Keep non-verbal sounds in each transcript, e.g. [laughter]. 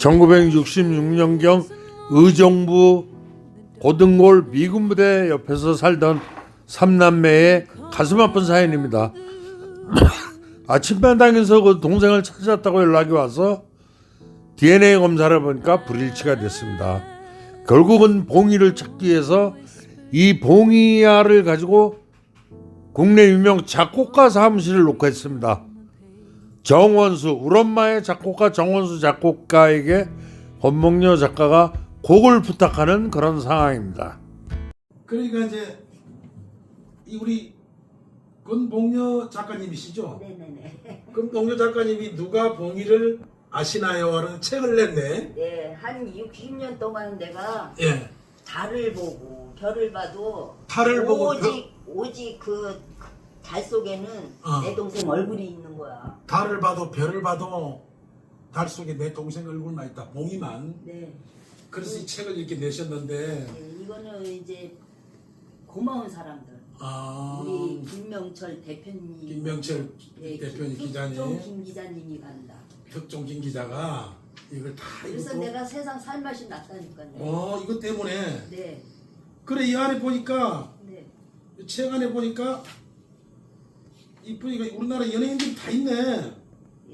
1966년경 의정부 고등골 미군 부대 옆에서 살던 삼남매의 가슴 아픈 사연입니다. [coughs] 아침마당에서 그 동생을 찾았다고 연락이 와서 DNA 검사를 해보니까 불일치가 됐습니다. 결국은 봉이를 찾기 위해서 이 봉이야를 가지고 국내 유명 작곡가 사무실을 녹화했습니다. 정원수 우리 엄마의 작곡가 정원수 작곡가에게 권목녀 작가가 곡을 부탁하는 그런 상황입니다. 그러니까 이제 이 우리 권봉녀 작가님이시죠? 네네네. [laughs] 권봉녀 작가님이 누가 봉이를 아시나요? 하는 책을 냈네. 네, 한 60년 동안 내가 예. 달을 보고 별을 봐도 달을 보고 오직 오직 그 달 속에는 어. 내 동생 얼굴이 있는 거야. 달을 봐도 별을 봐도 달 속에 내 동생 얼굴만 있다. 봉이만. 네. 그래서 이 책을 이렇게 내셨는데 네, 이거는 이제 고마운 사람들. 아 우리 김명철 대표님. 김명철 네, 대표님 김- 기자님. 특종 김 기자님이 간다. 특종 김 기자가 이걸 다 그래서 이것도 내가 세상 살맛이 났다니까요. 어 이것 때문에 네, 그래 이 안에 보니까 네. 이 책 안에 보니까 이쁘니까 우리나라 연예인들이 다 있네.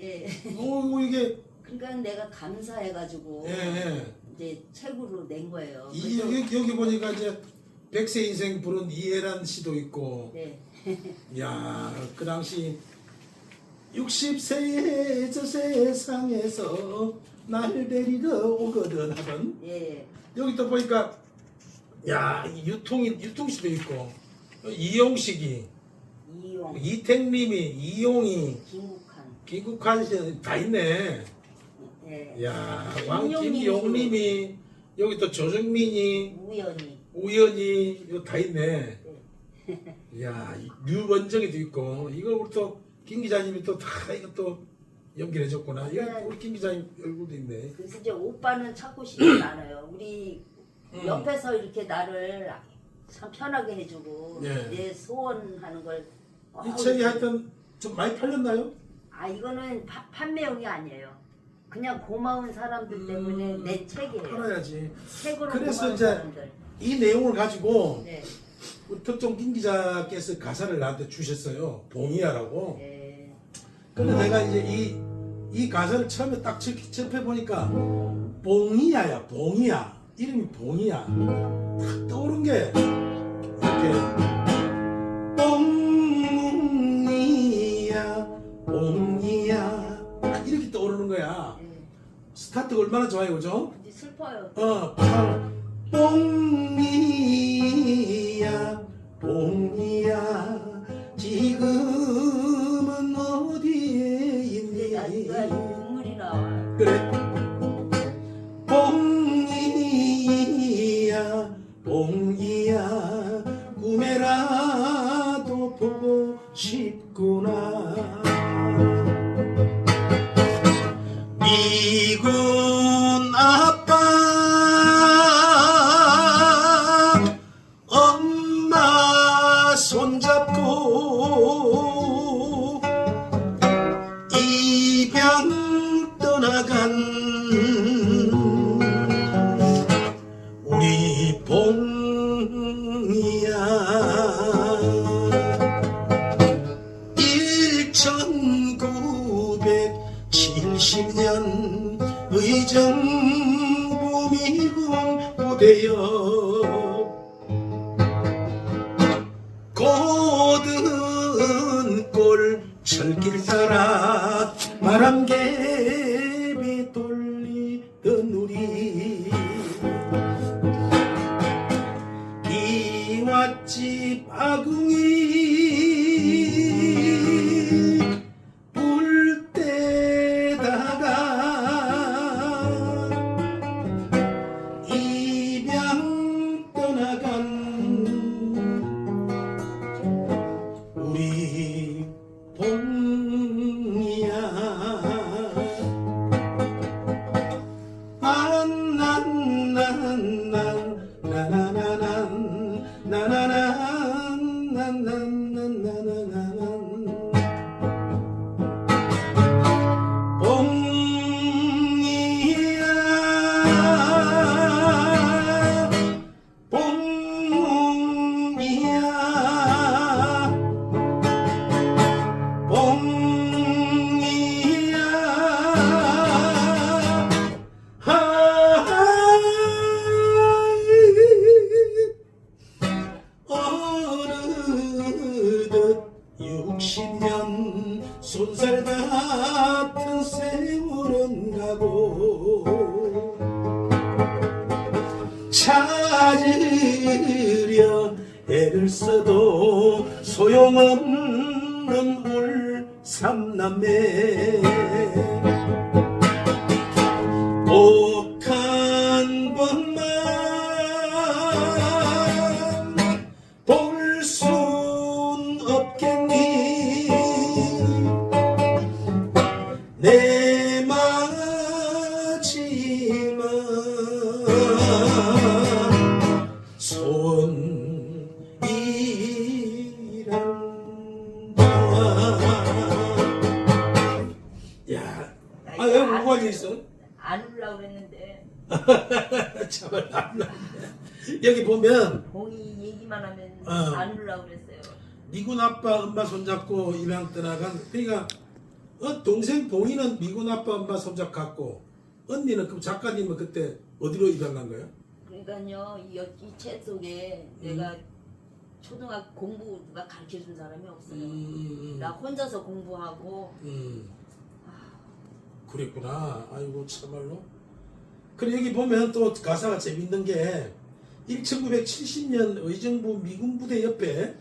예. 어 이거 이게 그러니까 내가 감사해가지고 예, 예. 이제 책으로 낸 거예요. 이 그래서- 여기 여기 보니까 이제 백세 인생 부른 이해란 씨도 있고 네. [laughs] 야, 그 당시 60세의 저 세상에서 날 데리러 오거든 하던 예. 여기 또 보니까 야, 이 유통이 유통씨도 있고 이용식이 이용, 이택님이 이용이. 김국환 씨다 있네. 예. 야, 왕 김용님이 김용님이 여기 또 조정민이 우연히. 우연히 이거 다 있네. 야, 이 류원정이도 있고 이걸 우리 또 김 기자님이 또 다 이것도 연결해 줬구나. 이거 네. 우리 김 기자님 얼굴도 있네. 그래서 이제 오빠는 찾고 싶지 [clears throat] 않아요. 우리 음. 옆에서 이렇게 나를 참 편하게 해주고 네. 내 소원하는 걸. 이 어, 책이 이렇게- 하여튼 좀 많이 팔렸나요? 아 이거는 파- 판매용이 아니에요. 그냥 고마운 사람들 때문에 음, 내 책이에요. 팔아야지. 책으로 그래서 고마운 이제 사람들. 이 내용을 가지고 네. 우리 특종 김 기자께서 가사를 나한테 주셨어요. 봉이야라고. 네. 근데 내가 이제 이, 이 가사를 처음에 딱 접- 접해보니까 봉이야야, 봉이야. 이름이 봉이야. 탁 떠오른 게 이렇게 스타트가 얼마나 좋아요, 그죠? 근데 슬퍼요. 어, 팔. 봉이야, 봉이야, 지금은 어디에 나 이거 있니? 눈물이 나와. 그래. 봉이야, 봉이야, 꿈에라도 보고 싶구나. 미 의정부 미군 부대여 고든 꼴 철길 따라 바람개 红 없는 울 삼남매. 꼭 참을 안 나. 여기 보면 봉이 얘기만 하면 어. 안 울라고 그랬어요. 미군 아빠 엄마 손잡고 입양 떠나간 그러니까 어, 동생 봉이는 미군 아빠 엄마 손잡 갔고 언니는 그 작가님은 그때 어디로 입양 간 거예요? 그러니까요 이책 속에 내가 초등학교 공부 누가 가르쳐 준 사람이 없어요. 음, 나 혼자서 공부하고 음. 그랬구나. 아이고 참말로. 그리고 여기 보면 또 가사가 재밌는 게 1970년 의정부 미군 부대 옆에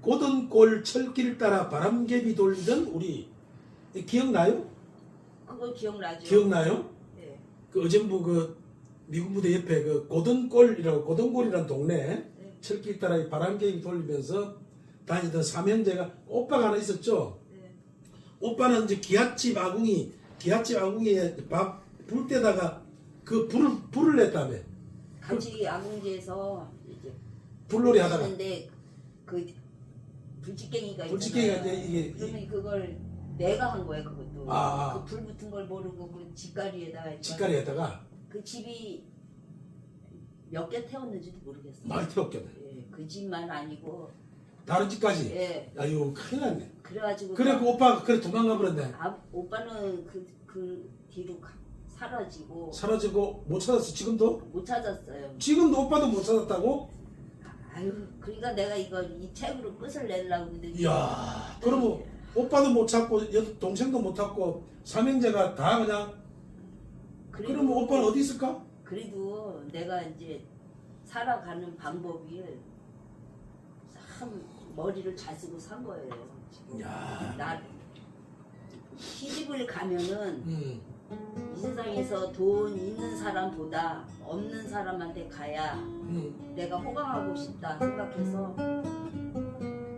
고든골 철길 따라 바람개비 돌리던 우리 기억나요? 그거 기억나죠? 기억나요? 네. 그 의정부 그 미군 부대 옆에 그 고든골이라고 고든골이라는 동네 네. 철길 따라 이 바람개비 돌리면서 다니던 삼형제가 오빠가 하나 있었죠. 네. 오빠는 이제 기아집 아궁이 기아집 아궁이에 밥 불 때다가 그 불을 불을 냈다며 같이 아궁지에서 이제 불놀이 하다가 그 불직갱이가 있잖아요. 이제 이게 그러면 그걸 내가 한 거야 그것도. 아, 아. 그 불 붙은 걸 모르고 그 집가리에다가 했더니 직가리에다가 그 집이 몇 개 태웠는지도 모르겠어요. 말 태웠겠네 예, 그 집만 아니고 다른 집까지 예. 아유 큰일 났네 그래가지고 그래 그 오빠가 그래 도망가 버렸네 아, 오빠는 그, 그 뒤로 가- 사라지고 사라지고 못 찾았어 지금도 못 찾았어요. 지금도 오빠도 못 찾았다고 아유, 그러니까 내가 이거 이 책으로 끝을 내려고 근데 이야 그러면 오빠도 못 찾고 여- 동생도 못 찾고 삼형제가 다 그냥 그래도- 그러면 오빠는 어디 있을까? 그래도 내가 이제 살아가는 방법이 참 머리를 잘 쓰고 산 거예요. 지금 야. 나 시집을 가면은 음. 이 세상에서 돈 있는 사람보다 없는 사람한테 가야 음. 내가 호강하고 싶다 생각해서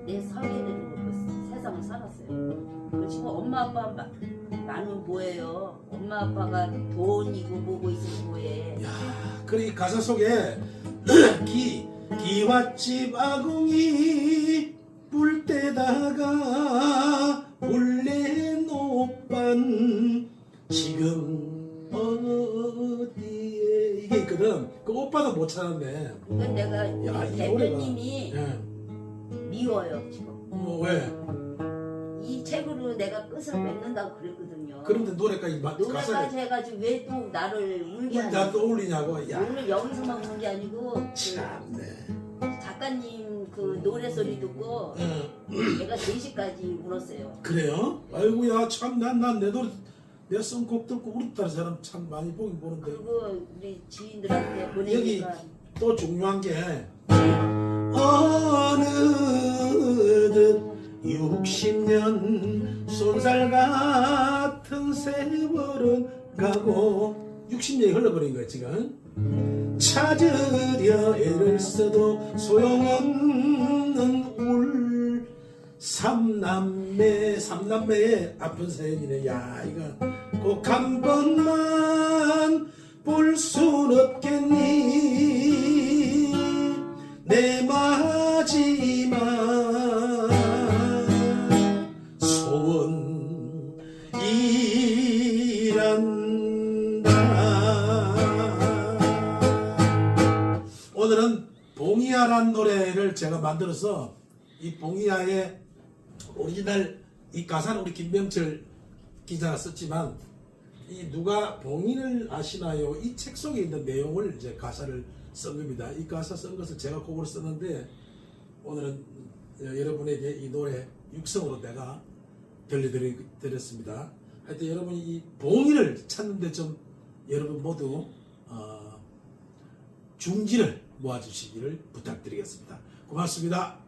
내 설계대로 그 세상을 살았어요. 그리고 엄마 아빠 마- 나는 뭐예요? 엄마 아빠가 돈이고 뭐고 있으면 뭐해? 야, 그래 이 가사 속에 [clears throat] 기 기와집 아궁이 불 때다가 못 찾았네. 그러니까 내가 야, 이 대표님이 예. 미워요 지금. 뭐 왜? 이 책으로 내가 끝을 맺는다고 그랬거든요. 그런데 노래까지 마, 노래까지 가사를 해가지고 왜 또 나를 울게 하냐? 나도 어울리냐고. 야, 오늘 여기서만 우는 게 아니고 그 참네. 작가님 그 노래 소리 듣고 예. 내가 4시까지 울었어요. 그래요? 아이고야 참 난 난 내 노래 내 선곡 듣고 울었다는 사람 참 많이 보긴 보는데. 그리고 우리 지인들한테 여기 보내니까 또 중요한 게 어느덧 60년 손살 같은 세월은 가고 60년이 흘러버린 거야 지금. 찾으려 애를 써도 소용없는 울 삼남매 삼남매의 아픈 사연이네. 야 이거 꼭 한 번만 볼 순 없겠니? 내 마지막 소원이란다. 오늘은 봉이야란 노래를 제가 만들어서 이 봉이야의 오리지널 이 가사는 우리 김병철 기자가 썼지만 이 누가 봉인을 아시나요? 이 책 속에 있는 내용을 이제 가사를 쓴 겁니다. 이 가사 쓴 것을 제가 곡으로 썼는데 오늘은 여러분에게 이 노래 육성으로 내가 들려드렸습니다. 하여튼 여러분이 이 봉인을 찾는데 좀 여러분 모두 어, 중지를 모아주시기를 부탁드리겠습니다. 고맙습니다.